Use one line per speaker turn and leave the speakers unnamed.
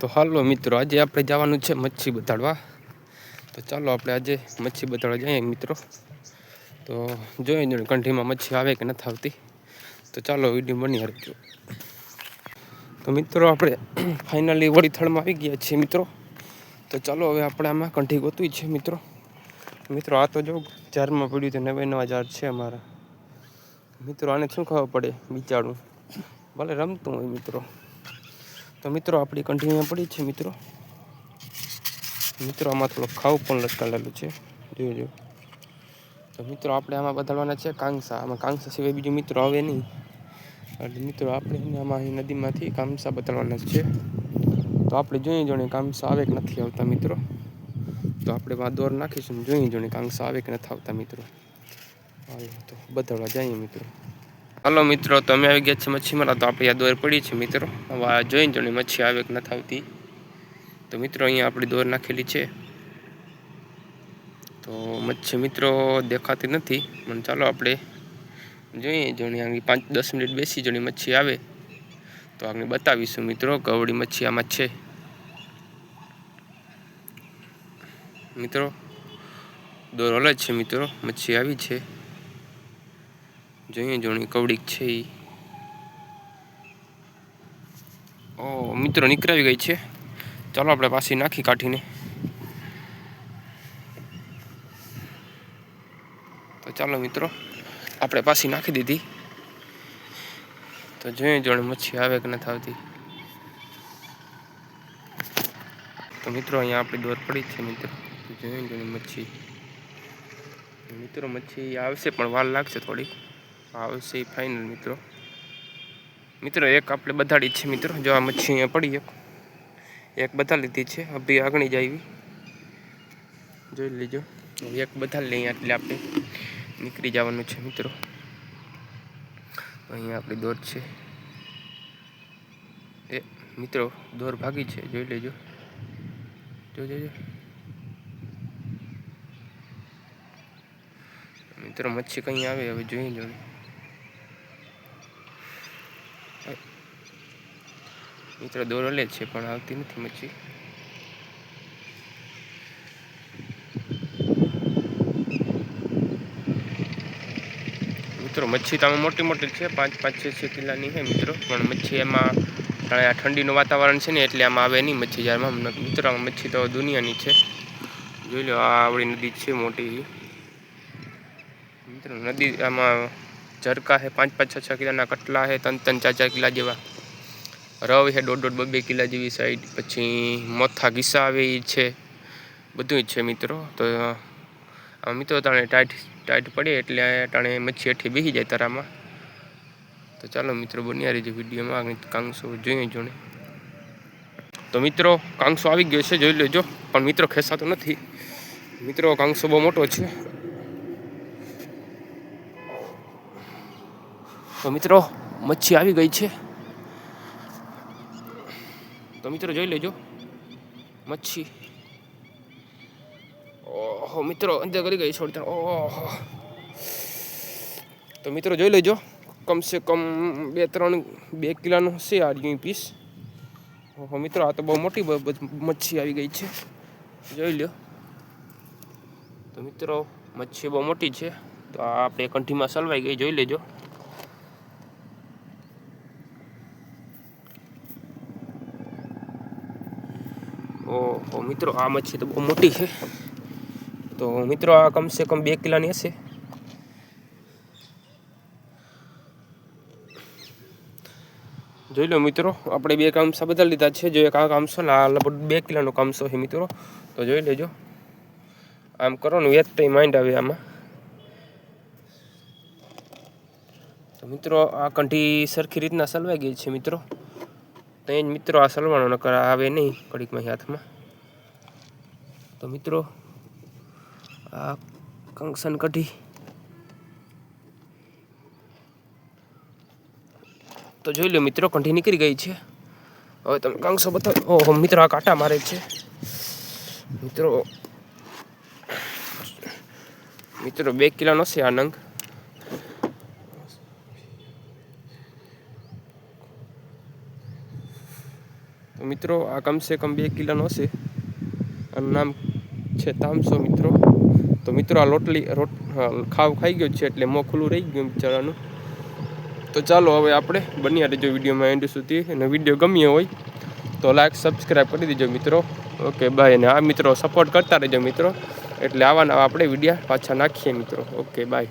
તો હાલો મિત્રો, આજે આપણે જવાનું છે મચ્છી બતાડવા. તો ચાલો આપણે આજે મચ્છી બતાડવા જઈએ મિત્રો. તો જોઈએ કંઠીમાં મચ્છી આવે કે નથી આવતી. તો ચાલો વીડિયો બની હરજો તો મિત્રો, આપણે ફાઇનલી વડીથળમાં આવી ગયા છીએ મિત્રો. તો ચાલો હવે આપણે આમાં કંઠી ગોતવી છે મિત્રો. મિત્રો, આ તો જો જારમાં પડ્યું તો નવે નવા જાર છે અમારા. મિત્રો, આને શું ખબર પડે? બિચારું. ભલે રમતું હોય મિત્રો. તો મિત્રો, આપણી કંઠીમાં પડી છે, મિત્રો. મિત્રો, આમાં થોડું ખાવું પણ લટકાવેલું છે. જોઈ તો મિત્રો, આપણે આમાં બદલવાના છે કાંસા આમાં કાંસા સિવાય બીજું મિત્રો આવે નહીં. એટલે મિત્રો, આપણે આમાં અહીં નદીમાંથી કાંસા બદલવાના છે. તો આપણે જોઈએ જોણે કાંસા આવે કે નથી આવતા, મિત્રો? તો આપણે આ દોર નાખીશું જોઈએ જોણે કાંસા આવે કે નથી આવતા, મિત્રો? તો બદલવા જઈએ, મિત્રો. હાલો મિત્રો તમે આવી ગયા છે મચ્છી મારા તો આપણે આ દોર પડી છે મિત્રો. હવે આ જોઈને જોઈને મચ્છી આવે કે નથી આવતી તો મિત્રો, અહીંયા આપણી દોર નાખેલી છે. તો મચ્છી મિત્રો દેખાતી નથી. પણ ચાલો આપણે જોઈએ જોણી આગળ પાંચ દસ મિનિટ બેસી જોણી મચ્છી આવે. તો આગળ બતાવીશું મિત્રો, ગવડી મચ્છી આમાં છે. મિત્રો, દોર અલગ છે મિત્રો. મચ્છી આવી છે. જોઈએ જોણી કવડીક છે એ ઓ, મિત્રો નીકળાવી ગઈ છે. ચાલો આપણે પાછી નાખી કાઢીને તો ચાલો મિત્રો, આપણે પાછી નાખી દીધી. તો જોઈએ જોણે મચ્છી આવે કે નથી આવતી. તો મિત્રો, અહીંયા આપણી દોર પડી છે મિત્રો. જોઈએ જોણે મચ્છી. મિત્રો, મચ્છી આવશે પણ વાર લાગશે થોડી આવશે ફાઇનલ મિત્રો. મિત્રો, એક આપણે બધાડી છે મિત્રો. જો આ મચ્છી અહીંયા પડી એક. એક બધા લીધી છે. અભી આગળ આવી. જોઈ લેજો. એક બધા લઈ એટલે આપણે નીકળી જવાનું છે મિત્રો. અહીંયા આપણી દોર છે. એ, મિત્રો, દોર ભાગી છે. જોઈ લેજો. જો જોજો મિત્રો, મચ્છી કઈ આવે? હવે જોઈ જોઈ મિત્રો દોરો લે છે, પણ આવતી નથી મચ્છી. મિત્રો, મચ્છી તો મોટી મોટી છે, પાંચ પાંચ, છ છ કિલ્લાની છે મિત્રો. પણ મચ્છી એમાં ઠંડીનું વાતાવરણ છે ને, એટલે આમાં આવે નહીં મચ્છી જારમાં. મિત્રો મચ્છી તો દુનિયાની છે. જોઈ લો, આ આવડી નદી છે મોટી. મિત્રો, નદી આમાં ઝરકા છે, પાંચ પાંચ, છ છ કિલાના, કટલા છે ત્રણ ત્રણ ચાર ચાર કિલા જેવા. રવ છે, દોઢ દોઢ બબે કિલા જેવી સાઈડ પછી મથા ગીસા આવે એ છે. બધું જ છે મિત્રો. તો, આ મિત્રો તાણે ટાઈટ ટાઈટ પડે એટલે ટાણે મચ્છી હેઠી બેસી જાય તારામાં. તો ચાલો મિત્રો, બન્યા રહીજો વિડીયોમાં. આગળ કાંગસો જોઈએ જોણે. તો મિત્રો, કાંગસો આવી ગયો છે, જોઈ લેજો. પણ મિત્રો ખેંચાતો નથી. મિત્રો, કાંગસો બહુ મોટો છે. તો મિત્રો, મચ્છી આવી ગઈ છે. મિત્રો જોઈ લેજો. મચ્છી. ઓહો, મિત્રો અંદર કરી ગઈ છોડતા. ઓહો. તો મિત્રો જોઈ લેજો. કમસે કમ બે, ત્રણ, બે કિલાનું હશે આ પીસ ઓહો, મિત્રો આ તો બહુ મોટી મચ્છી આવી ગઈ છે. જોઈ લો તો મિત્રો, મચ્છી બહુ મોટી છે. તો આપણે કંઠીમાં સલવાઈ ગઈ, જોઈ લેજો ઓહો મિત્રો આ મચ્છી તો બહુ મોટી છે. તો મિત્રો, આ કમસે કમ બે કિલોની હશે. જોઈ લો મિત્રો, આપણે બે કામસા બધા લીધા છે. જો એક આ કામસો ને આ લગભગ બે કિલોનો કામસો છે મિત્રો. તો જોઈ લેજો. આમ કરો ને વેત તો માઇન્ડ આવે આમાં. તો મિત્રો, આ કંઠી સરખી રીતના સલવાઈ ગઈ છે મિત્રો. તો એ જ મિત્રો આ સલવાનો, નકર આવે નહીં કડીકમાં હાથમાં. તો મિત્રો, આ કંકસન કઢી. તો જોઈ લો મિત્રો કંઠી નીકળી ગઈ છે. હવે તમે કાંગસો બતાવો ઓહો, મિત્રો, આ કાંટા મારે છે. મિત્રો મિત્રો, બે કિલોનો છે આ નંગ. મિત્રો, આ કમસે કમ બે કિલોનો છે. આનું નામ છે તામસો મિત્રો? તો મિત્રો આ લોટલી રોટ ખાવ ખાઈ ગયો છે એટલે મોં ખુલ્લું રહી ગયું બિચારાનું. તો ચાલો હવે આપણે બન્યા રહેજો વિડીયોમાં એન્ડ સુધી. અને વીડિયો ગમ્યો હોય તો લાઈક સબસ્ક્રાઈબ કરી દેજો મિત્રો. ઓકે બાય અને આ મિત્રો સપોર્ટ કરતા રહેજો મિત્રો. એટલે આવા આપણે વિડીયા પાછા નાખીએ મિત્રો. Okay bye